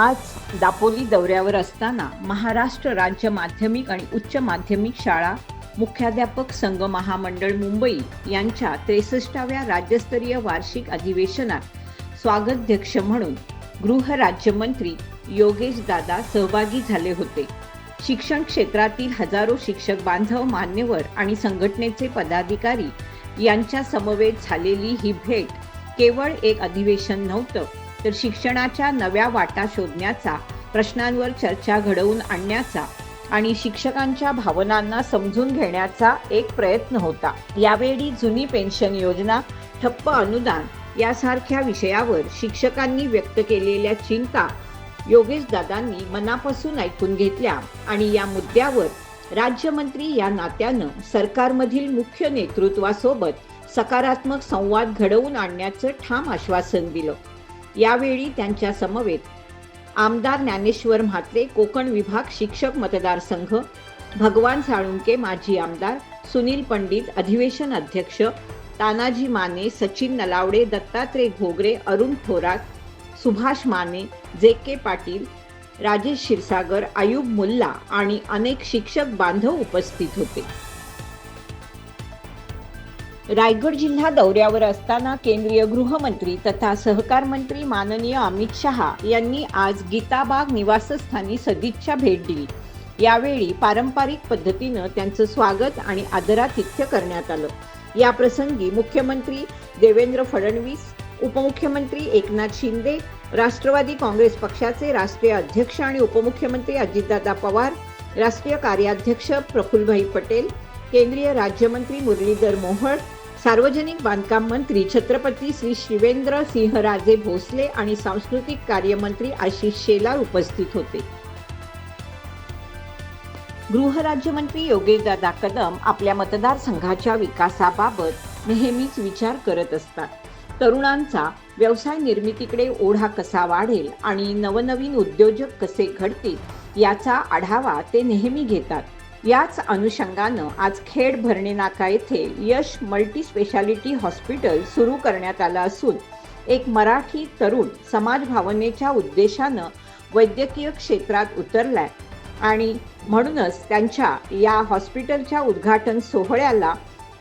आज दापोली दौऱ्यावर असताना महाराष्ट्र राज्य माध्यमिक आणि उच्च माध्यमिक शाळा मुख्याध्यापक संघ महामंडळ मुंबई यांच्या त्रेसष्टाव्या राज्यस्तरीय वार्षिक अधिवेशनात स्वागताध्यक्ष म्हणून गृह राज्यमंत्री योगेश दादा सहभागी झाले होते. शिक्षण क्षेत्रातील हजारो शिक्षक बांधव मान्यवर आणि संघटनेचे पदाधिकारी यांच्या समवेत झालेली ही भेट केवळ एक अधिवेशन नव्हतं तर शिक्षणाच्या नव्या वाटा शोधण्याचा प्रश्नांवर चर्चा घडवून आणण्याचा आणि शिक्षकांच्या भावनांना समजून घेण्याचा एक प्रयत्न होता. यावेळी जुनी पेन्शन योजना ठप्प अनुदान यासारख्या विषयावर शिक्षकांनी व्यक्त केलेल्या चिंता योगेश दादांनी मनापासून ऐकून घेतल्या आणि या मुद्द्यावर राज्यमंत्री या नात्यानं सरकारमधील मुख्य नेतृत्वासोबत सकारात्मक संवाद घडवून आणण्याचं ठाम आश्वासन दिलं. यावेळी त्यांच्या समवेत आमदार ज्ञानेश्वर म्हात्रे कोकण विभाग शिक्षक मतदारसंघ भगवान साळुंके माजी आमदार सुनील पंडित अधिवेशन अध्यक्ष तानाजी माने सचिन नलावडे दत्तात्रय घोगरे अरुण थोरात सुभाष माने जे के पाटील राजेश क्षीरसागर आयुब मुल्ला आणि अनेक शिक्षक बांधव उपस्थित होते. रायगड जिल्हा दौऱ्यावर असताना केंद्रीय गृहमंत्री तथा सहकार मंत्री माननीय अमित शहा यांनी आज गीताबाग निवासस्थानी सदिच्छा भेट दिली. यावेळी पारंपरिक पद्धतीनं त्यांचं स्वागत आणि आदरातिथ्य करण्यात आलं. या प्रसंगी मुख्यमंत्री देवेंद्र फडणवीस उपमुख्यमंत्री एकनाथ शिंदे राष्ट्रवादी काँग्रेस पक्षाचे राष्ट्रीय अध्यक्ष आणि उपमुख्यमंत्री अजितदादा पवार राष्ट्रीय कार्याध्यक्ष प्रफुल्लभाई पटेल केंद्रीय राज्यमंत्री मुरलीधर मोहोळ सार्वजनिक बांधकाम मंत्री छत्रपती श्री शिवेंद्र सिंहराजे भोसले आणि सांस्कृतिक कार्यमंत्री आशिष शेलार उपस्थित होते. गृहराज्यमंत्री योगेशदादा कदम आपल्या मतदारसंघाच्या विकासाबाबत नेहमीच विचार करत असतात. तरुणांचा व्यवसाय निर्मितीकडे ओढा कसा वाढेल आणि नवनवीन उद्योजक कसे घडतील याचा आढावा ते नेहमी घेतात. याच अनुषंगानं आज खेड भरणे नाका येथे यश मल्टी स्पेशालिटी हॉस्पिटल सुरू करण्यात आलं असून एक मराठी तरुण समाज भावनेच्या उद्देशानं वैद्यकीय क्षेत्रात उतरलाय आणि म्हणूनच त्यांच्या या हॉस्पिटलच्या उद्घाटन सोहळ्याला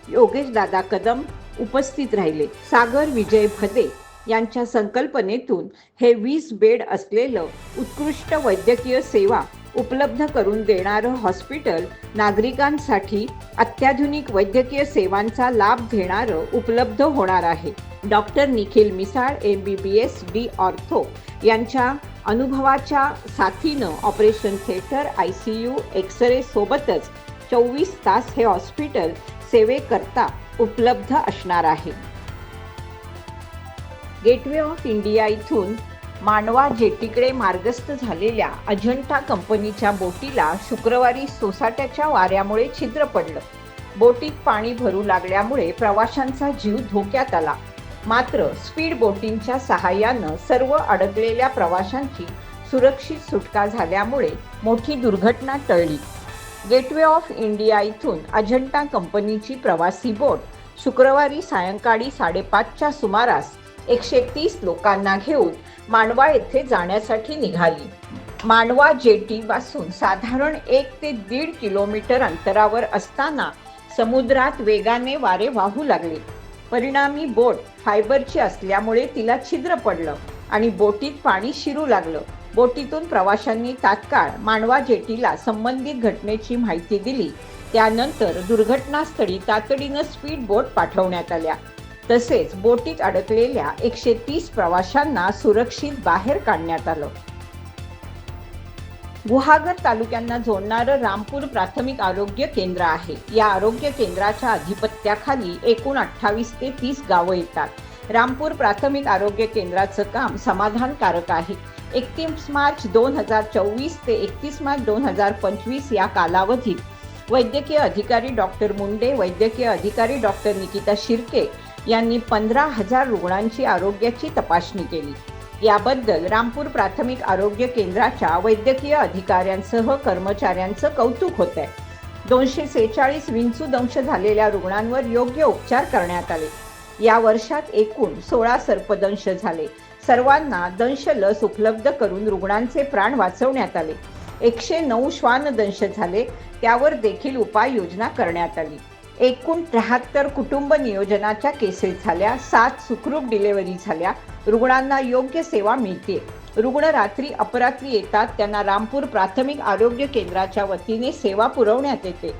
योगेश दादा कदम उपस्थित राहिले. सागर विजय भदे यांच्या संकल्पनेतून हे वीस बेड असलेलं उत्कृष्ट वैद्यकीय सेवा उपलब्ध करून देणारं हॉस्पिटल नागरिकांसाठी अत्याधुनिक वैद्यकीय सेवांचा लाभ घेणारं उपलब्ध होणार आहे. Doctor Nikhil Misal M B B S D ortho यांच्या अनुभवाच्या साथीनं operation theatre I C U X-ray सोबतच चोवीस तास हे हॉस्पिटल सेवेकरता उपलब्ध असणार आहे. गेटवे ऑफ इंडिया इथून मानवा जेटीकडे मार्गस्थ झालेल्या अजंठा कंपनीच्या बोटीला शुक्रवारी सोसाट्याच्या वाऱ्यामुळे छिद्र पडलं. बोटीत पाणी भरू लागल्यामुळे प्रवाशांचा जीव धोक्यात आला. मात्र स्पीड बोटींच्या सहाय्यानं सर्व अडकलेल्या प्रवाशांची सुरक्षित सुटका झाल्यामुळे मोठी दुर्घटना टळली. गेटवे ऑफ इंडिया इथून अजंठा कंपनीची प्रवासी बोट शुक्रवारी सायंकाळी साडेपाचच्या सुमारास एकशे तीस लोकांना घेऊन मांडवा येथे जाण्यासाठी निघाली. मांडवा जेटीपासून साधारण एक ते दीड किलोमीटर अंतरावर असताना समुद्रात वेगाने वारे वाहू लागले. परिणामी बोट फायबरची असल्यामुळे तिला छिद्र पडलं आणि बोटीत पाणी शिरू लागलं. बोटीतून प्रवाशांनी तात्काळ मांडवा जेटीला संबंधित घटनेची माहिती दिली. त्यानंतर दुर्घटनास्थळी तातडीनं स्पीड बोट पाठवण्यात आल्या. तसेच बोटीत अडकलेल्या एकशे तीस प्रवाशांना सुरक्षित बाहेर काढण्यात आलं. गुहागर तालुक्यांना जोडणारं रामपूर प्राथमिक आरोग्य केंद्र आहे. या आरोग्य केंद्राच्या अधिपत्याखाली एकूण अठ्ठावीस ते तीस गावं येतात. रामपूर प्राथमिक आरोग्य केंद्राचं काम समाधानकारक आहे. एकतीस मार्च दोन हजार चोवीस ते एकतीस मार्च दोन हजार पंचवीस या कालावधीत वैद्यकीय अधिकारी डॉक्टर मुंडे वैद्यकीय अधिकारी डॉक्टर निकिता शिर्के यांनी पंधरा हजार रुग्णांची आरोग्याची तपासणी केली. याबद्दल रामपूर प्राथमिक आरोग्य केंद्राच्या वैद्यकीय अधिकाऱ्यांसह कर्मचाऱ्यांचं कौतुक होत आहे दोनशे सेहेचाळीस विंचूदंश झालेल्या रुग्णांवर योग्य उपचार करण्यात आले. या वर्षात एकूण सोळा सर्पदंश झाले. सर्वांना दंश लस उपलब्ध करून रुग्णांचे प्राण वाचवण्यात आले. एकशे नऊ श्वानदंश झाले. त्यावर देखील उपाययोजना करण्यात आली. एकूण त्र्याहत्तर कुटुंब नियोजनाच्या केसेस झाल्या सात सुखरूप डिलेव्हरी झाल्या रुग्णांना योग्य सेवा मिळते. रुग्ण रात्री अपरात्री येतात त्यांना रामपूर प्राथमिक आरोग्य केंद्राच्या वतीने सेवा पुरवण्यात येते.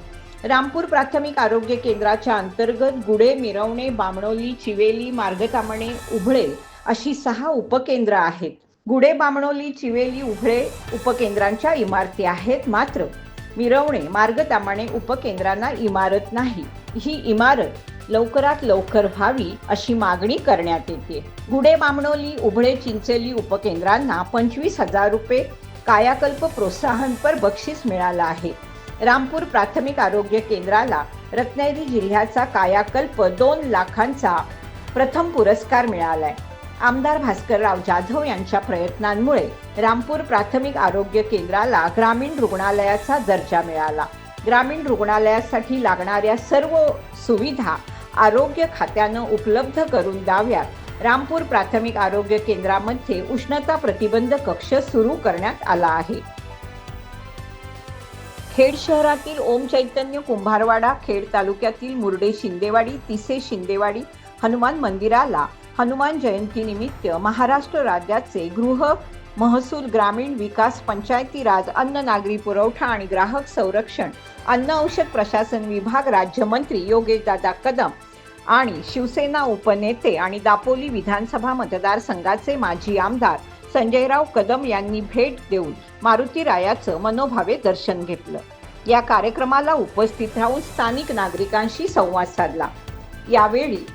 रामपूर प्राथमिक आरोग्य केंद्राच्या अंतर्गत गुडे मिरवणे बामणोली चिवेली मार्गतामणे उभळे अशी सहा उपकेंद्र आहेत. गुडे बामणोली चिवेली उभळे उपकेंद्रांच्या इमारती आहेत मात्र मिरवणे मार्गतामणे उपकेंद्रांना इमारत नाही. ही इमारत लवकरात लवकर व्हावी अशी मागणी करण्यात येते. गुडे बामणोली उभळे चिंचेली उपकेंद्रांना पंचवीस हजार रुपये कायाकल्प प्रोत्साहनपर बक्षीस मिळालं आहे. रामपूर प्राथमिक आरोग्य केंद्राला रत्नागिरी जिल्ह्याचा कायाकल्प दोन लाखांचा प्रथम पुरस्कार मिळालाय. आमदार भास्करराव जाधव यांच्या प्रयत्नांमुळे रामपूर प्राथमिक आरोग्य केंद्राला ग्रामीण रुग्णालयाचा दर्जा मिळाला. ग्रामीण रुग्णालयासाठी लागणाऱ्या सर्व सुविधा आरोग्य खात्यानं उपलब्ध करून द्याव्यात. रामपूर प्राथमिक आरोग्य केंद्रामध्ये उष्णता प्रतिबंध कक्ष सुरू करण्यात आला आहे. खेड शहरातील ओम चैतन्य कुंभारवाडा खेड तालुक्यातील मुर्डे शिंदेवाडी तिसे शिंदेवाडी हनुमान मंदिराला हनुमान जयंतीनिमित्त महाराष्ट्र राज्याचे गृह महसूल ग्रामीण विकास पंचायती राज अन्न नागरी पुरवठा आणि ग्राहक संरक्षण अन्न औषध प्रशासन विभाग राज्यमंत्री योगेशदादा कदम आणि शिवसेना उपनेते आणि दापोली विधानसभा मतदारसंघाचे माजी आमदार संजयराव कदम यांनी भेट देऊन मारुती रायाचं मनोभावे दर्शन घेतलं. या कार्यक्रमाला उपस्थित राहून स्थानिक नागरिकांशी संवाद साधला. यावेळी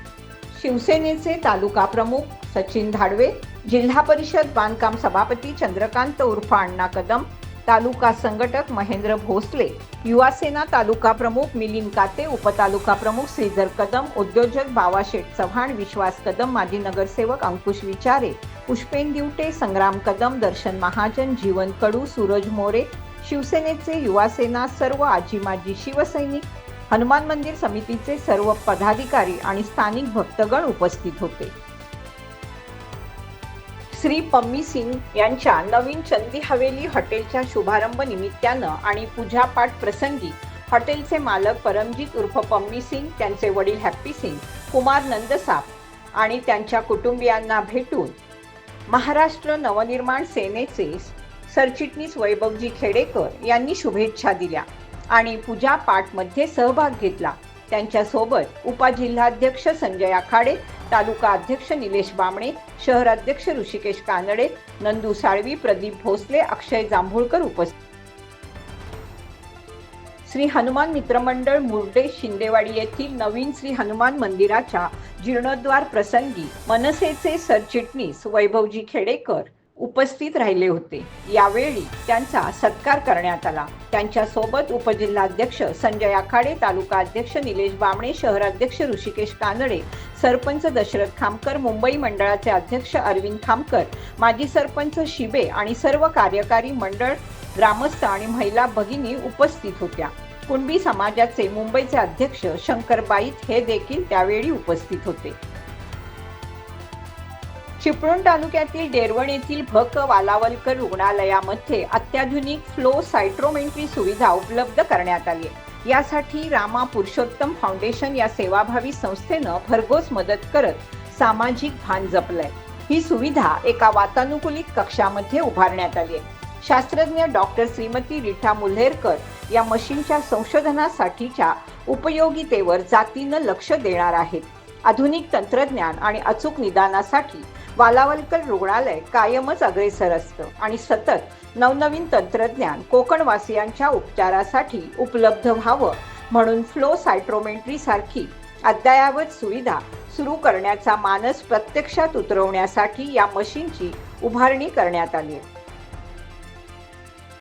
शिवसेनेचे तालुका प्रमुख सचिन धाडवे जिल्हा परिषद बांधकाम सभापती चंद्रकांत उर्फ अण्णा कदम तालुका संघटक महेंद्र भोसले युवासेना तालुका प्रमुख मिलिंद काते उपतालुका प्रमुख श्रीधर कदम उद्योजक बावाशेठ चव्हाण विश्वास कदम माजी नगरसेवक अंकुश विचारे पुष्पेन दिवटे संग्राम कदम दर्शन महाजन जीवन कडू सूरज मोरे शिवसेनेचे युवासेना सर्व आजी माजी शिवसैनिक हनुमान मंदिर समितीचे सर्व पदाधिकारी आणि स्थानिक भक्तगण उपस्थित होते. श्री पम्मी सिंग यांच्या नवीन चंदी हवेली हॉटेलच्या शुभारंभ निमित्तानं आणि पूजापाठ प्रसंगी हॉटेलचे मालक परमजीत उर्फ पम्मी सिंग त्यांचे वडील हॅप्पी सिंग कुमार नंदसाप आणि त्यांच्या कुटुंबियांना भेटून महाराष्ट्र नवनिर्माण सेनेचे सरचिटणीस वैभवजी खेडेकर यांनी शुभेच्छा दिल्या. आणि पूजा पाठमध्ये सहभाग घेतला. त्यांच्यासोबत उपजिल्हाध्यक्ष संजय आखाडे तालुका अध्यक्ष निलेश बामणे शहर अध्यक्ष ऋषिकेश कानडे नंदू साळवी प्रदीप भोसले अक्षय जांभूळकर उपस्थित श्री हनुमान मित्रमंडळ मुर्डे शिंदेवाडी येथील नवीन श्री हनुमान मंदिराच्या जीर्णोद्वार प्रसंगी मनसेचे सरचिटणीस वैभवजी खेडेकर उपस्थित राहिले होते. यावेळी त्यांचा सत्कार करण्यात आला. त्यांच्यासोबत उपजिल्हाध्यक्ष संजय आखाडे तालुका अध्यक्ष निलेश बामणे शहराध्यक्ष ऋषिकेश कानडे सरपंच दशरथ खामकर मुंबई मंडळाचे अध्यक्ष अरविंद खामकर माजी सरपंच शिबे आणि सर्व कार्यकारी मंडळ ग्रामस्थ आणि महिला भगिनी उपस्थित होत्या. कुणबी समाजाचे मुंबईचे अध्यक्ष शंकर बाईत हे देखील त्यावेळी उपस्थित होते. चिपळूण तालुक्यातील डेरवण येथील भक वालावलकर रुग्णालयामध्ये अत्याधुनिक फ्लो सायट्रोमेंट्री सुविधा उपलब्ध करण्यात आली आहे. यासाठी रामा पुरुषोत्तम फाउंडेशन या सेवाभावी संस्थेनं भरघोस मदत करत सामाजिक भान जपलंय. ही सुविधा एका वातानुकूलित कक्षामध्ये उभारण्यात आली आहे. शास्त्रज्ञ डॉक्टर श्रीमती रिठा मुल्हेरकर या मशीनच्या संशोधनासाठीच्या उपयोगितेवर जातीनं लक्ष देणार आहेत. आधुनिक तंत्रज्ञान आणि अचूक निदानासाठी वालावलकर रुग्णालय कायमच अग्रेसर असतं आणि सतत नवनवीन तंत्रज्ञान कोकणवासियांच्या उपचारासाठी उपलब्ध व्हावं म्हणून फ्लो सायट्रोमेंट्रीसारखी अद्ययावत सुविधा सुरू करण्याचा मानस प्रत्यक्षात उतरवण्यासाठी या मशीनची उभारणी करण्यात आली आहे.